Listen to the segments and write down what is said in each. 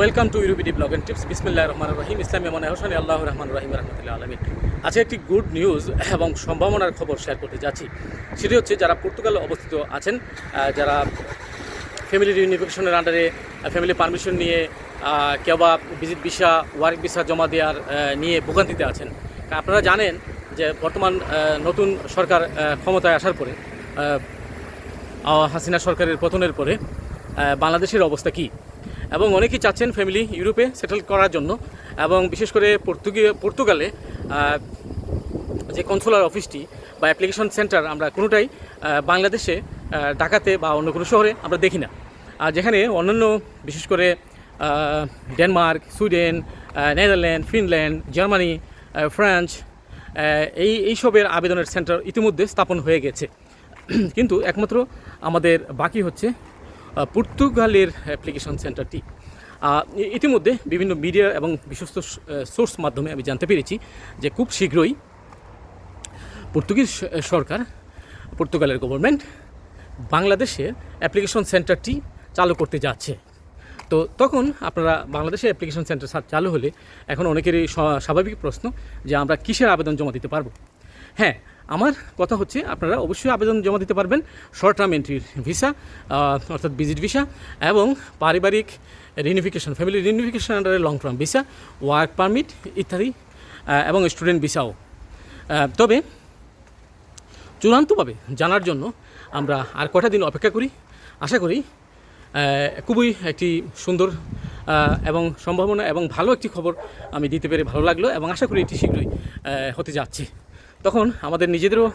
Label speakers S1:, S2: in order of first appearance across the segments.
S1: Welcome to ইউরোপিডি blog and tips বিসমিল্লাহ রহমান রহিম ইসলামী মনে হোসেন আল্লাহ রহমান রহিম রহমতুল্লাহ আলমিন আজকে একটি গুড নিউজ এবং সম্ভাবনার খবর শেয়ার করতে যাচ্ছি। সেটি হচ্ছে যারা পর্তুগালে অবস্থিত আছেন যারা ফ্যামিলি রিউনিফিকেশনের আন্ডারে ফ্যামিলি পারমিশন নিয়ে কেউ বা ভিজিট ভিসা ওয়ার্ক ভিসা জমা দেওয়ার নিয়ে ভোগান্তিতে আছেন। আপনারা জানেন যে বর্তমান নতুন সরকার ক্ষমতায় আসার পরে হাসিনা সরকারের পতনের পরে বাংলাদেশের অবস্থা কী? এবং অনেকেই চাচ্ছেন ফ্যামিলি ইউরোপে সেটেল করার জন্য এবং বিশেষ করে পর্তুগি, পর্তুগালে যে কনসুলার অফিসটি বা অ্যাপ্লিকেশন সেন্টার আমরা কোনোটাই বাংলাদেশে ঢাকাতে বা অন্য কোনো শহরে আমরা দেখি না। আর যেখানে অন্যান্য বিশেষ করে Denmark Sweden Netherland Finland Germany France এই এইসবের আবেদনের সেন্টার ইতিমধ্যে স্থাপন হয়ে গেছে। কিন্তু একমাত্র আমাদের বাকি হচ্ছে পর্তুগালের অ্যাপ্লিকেশন সেন্টারটি ইতিমধ্যে বিভিন্ন মিডিয়া এবং বিশ্বস্ত সোর্স মাধ্যমে আমি জানতে পেরেছি যে খুব শীঘ্রই পর্তুগিজ সরকার, পর্তুগালের গভর্নমেন্ট বাংলাদেশে অ্যাপ্লিকেশন সেন্টারটি চালু করতে যাচ্ছে। তো তখন আপনারা বাংলাদেশের অ্যাপ্লিকেশন সেন্টার চালু হলে এখন অনেকেরই স্বাভাবিক প্রশ্ন যে আমরা কিসের আবেদন জমা দিতে পারব? হ্যাঁ আমার কথা হচ্ছে আপনারা অবশ্যই আবেদন জমা দিতে পারবেন শর্ট টার্ম এন্ট্রির ভিসা অর্থাৎ ভিজিট ভিসা এবং পারিবারিক রিউনিফিকেশন ফ্যামিলি রিউনিফিকেশন আন্ডারে long term visa work permit ইত্যাদি এবং স্টুডেন্ট ভিসাও তবে চূড়ান্তভাবে জানার জন্য আমরা আর কটা দিন অপেক্ষা করি। আশা করি খুবই একটি সুন্দর এবং সম্ভাবনা এবং ভালো একটি খবর আমি দিতে পেরে ভালো লাগল এবং আশা করি এটি শীঘ্রই হতে যাচ্ছে। তখন আমাদের নিজেদেরও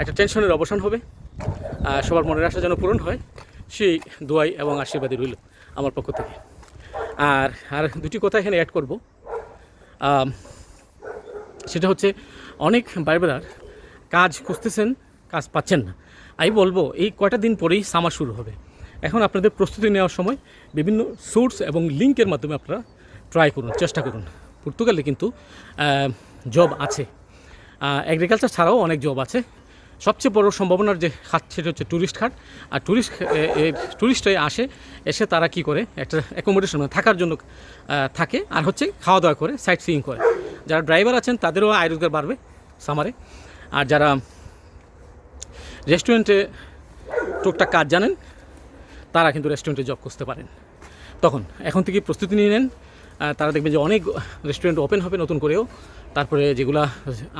S1: একটা টেনশনের অবসান হবে। সবার মনের আশা যেন পূরণ হয়, সেই দোয়াই এবং আশীর্বাদই রইল আমার পক্ষ থেকে। আর আর দুটি কথা এখানে অ্যাড করব। সেটা হচ্ছে, অনেক বাইবেদার কাজ খুঁজতেছেন, কাজ পাচ্ছেন না। আমি বলব, এই কয়টা দিন পরেই সামার শুরু হবে। এখন আপনাদের প্রস্তুতি নেওয়ার সময় বিভিন্ন সোর্স এবং লিঙ্কের মাধ্যমে আপনারা ট্রাই করুন, চেষ্টা করুন। পর্তুগালে কিন্তু জব আছে। এগ্রিকালচার ছাড়াও অনেক জব আছে। সবচেয়ে বড় সম্ভাবনার যে খাত সেটা হচ্ছে ট্যুরিস্ট খাত। আর ট্যুরিস্ট ট্যুরিস্টরাই আসে, এসে তারা কি করে? একটা অ্যাকোমোডেশন মানে থাকার জন্য থাকে। আর হচ্ছে খাওয়া দাওয়া করে সাইট সিইং করে। যারা ড্রাইভার আছেন, তাদেরও আয় রোজগার বাড়বে সামারে আর যারা রেস্টুরেন্টে টুকটাক কাজ জানেন, তারা কিন্তু রেস্টুরেন্টে জব করতে পারেন। তখন, এখন থেকে প্রস্তুতি নিয়ে নেন। তারা দেখবেন যে অনেক রেস্টুরেন্ট ওপেন হবে নতুন করেও। তারপরে যেগুলা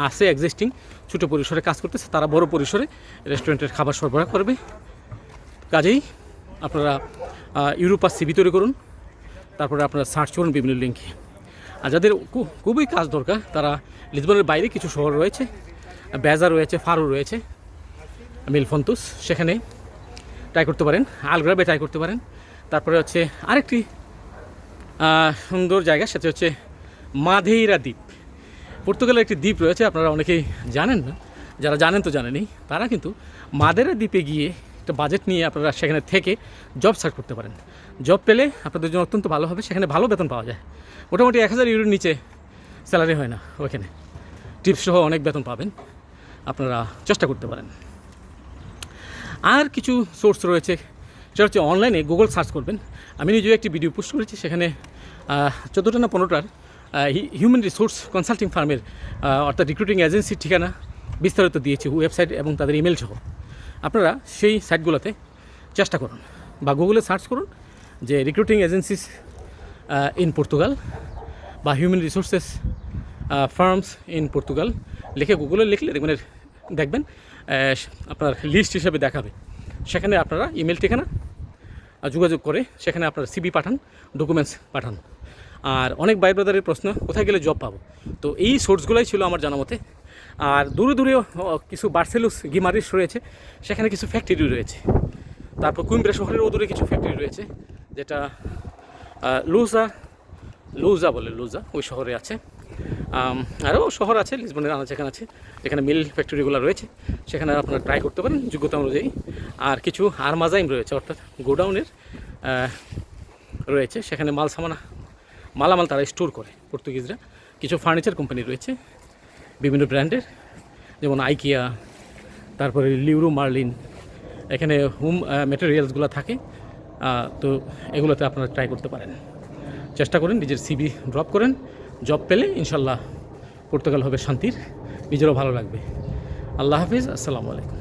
S1: আছে এক্সিস্টিং ছোটো পরিসরে কাজ করতেছে, তারা বড় পরিসরে রেস্টুরেন্টের খাবার সরবরাহ করবে। কাজেই আপনারা ইউরোপার সিবি তৈরি করুন, তারপরে আপনারা সার্চ করুন বিভিন্ন লিঙ্কে আর যাদের খুবই কাজ দরকার, তারা লিসবনের বাইরে কিছু শহর রয়েছে বেজা রয়েছে ফারো রয়েছে মিলফন্তুস সেখানে ট্রাই করতে পারেন আলগ্রাবে ট্রাই করতে পারেন। তারপরে হচ্ছে আরেকটি সুন্দর জায়গা, সেটা হচ্ছে মাধেইরা দ্বীপ। পর্তুগালের একটি দ্বীপ রয়েছে, আপনারা অনেকেই জানেন না। যারা জানেন তো জানেনই তারা কিন্তু মাদেরা দ্বীপে গিয়ে একটা বাজেট নিয়ে আপনারা সেখানে থেকে জব সার্চ করতে পারেন। জব পেলে আপনাদের জন্য অত্যন্ত ভালো হবে, সেখানে ভালো বেতন পাওয়া যায়। মোটামুটি এক হাজার ইউরোর নিচে স্যালারি হয় না ওইখানে। টিপস সহ অনেক বেতন পাবেন, আপনারা চেষ্টা করতে পারেন। আর কিছু সোর্স রয়েছে সেটা হচ্ছে অনলাইনে গুগল সার্চ করবেন। আমি নিজেও একটি ভিডিও পোস্ট করেছি, সেখানে চোদ্দোটা না পনেরোটার হিউম্যান রিসোর্স কনসাল্টিং ফার্মের অর্থাৎ রিক্রুটিং এজেন্সির ঠিকানা বিস্তারিত দিয়েছি ওয়েবসাইট এবং তাদের ইমেল সহ। আপনারা সেই সাইটগুলোতে চেষ্টা করুন বা গুগলে সার্চ করুন যে রিক্রুটিং এজেন্সিস ইন পর্তুগাল বা human resources firms in Portugal লিখে গুগলে লিখলে দেখবেন দেখবেন আপনার লিস্ট হিসেবে দেখাবে। সেখানে আপনারা ইমেল ঠিকানা যোগাযোগ করে সেখানে আপনার সিবি পাঠান ডকুমেন্টস পাঠান। আর অনেক ভাই ব্রাদারের প্রশ্ন, কোথায় গেলে জব পাবো? তো এই সোর্সগুলোই ছিল আমার জানা মতে। আর দূরে দূরেও কিছু বার্সেলুস গিমারিস রয়েছে, সেখানে কিছু ফ্যাক্টরি রয়েছে। তারপর কুইম্বরা শহরের দূরে কিছু ফ্যাক্টরি রয়েছে, যেটা লুজা লুজা বলে লুজা, ওই শহরে আছে। আরও শহর আছে, লিসবনের আনা যেখানে আছে, যেখানে মিল ফ্যাক্টরিগুলো রয়েছে, সেখানে আপনারা ট্রাই করতে পারেন যোগ্যতা অনুযায়ী। আর কিছু আরমাজাইম রয়েছে, অর্থাৎ গোডাউনের রয়েছে, সেখানে মাল সামানা, মালামাল তারা স্টোর করে, পর্তুগিজরা। কিছু ফার্নিচার কোম্পানি রয়েছে, বিভিন্ন ব্র্যান্ডের, যেমন আইকিয়া তারপরে লিউরো মার্লিন এখানে হোম ম্যাটেরিয়ালসগুলো থাকে তো এগুলোতে আপনারা ট্রাই করতে পারেন। চেষ্টা করেন, নিজের সিবি ড্রপ করেন জব পেলে ইনশাল্লাহ পর্তুগাল হবে শান্তির। নিজেরও ভালো লাগবে। আল্লাহ হাফিজ আসসালামু আলাইকুম।